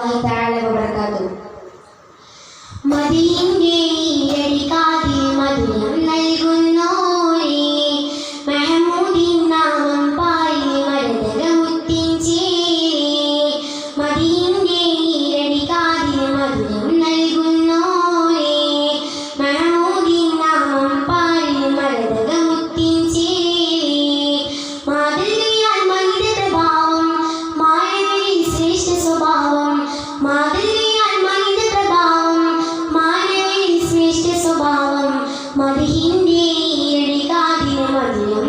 الله تعالى മതിഹിന്റെ എഴികാതിനും വദനം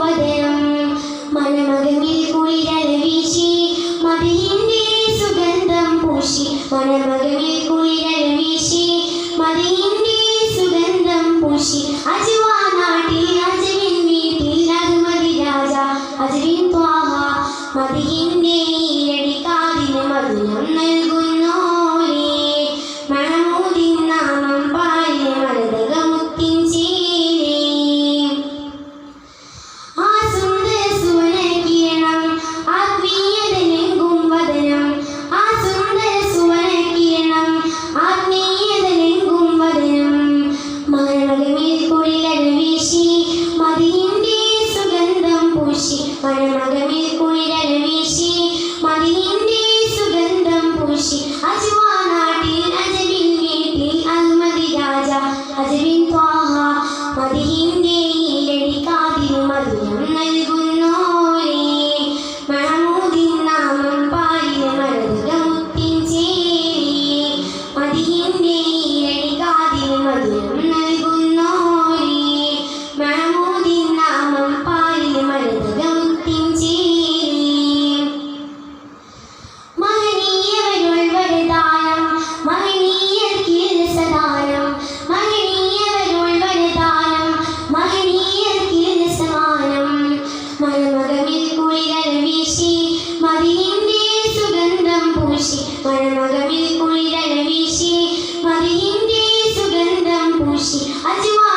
വദനം മനമകമിൽ കുളിരല വീശി സുഗന്ധം പൂശി. മനമകമിൽ മുർഷി അജുവ നാട്ടിൽ അജുവിൻ വീട്ടിൽ അഹ്മദി രാജ അജുവിൻ നൽകും പരമകമേ одеваем.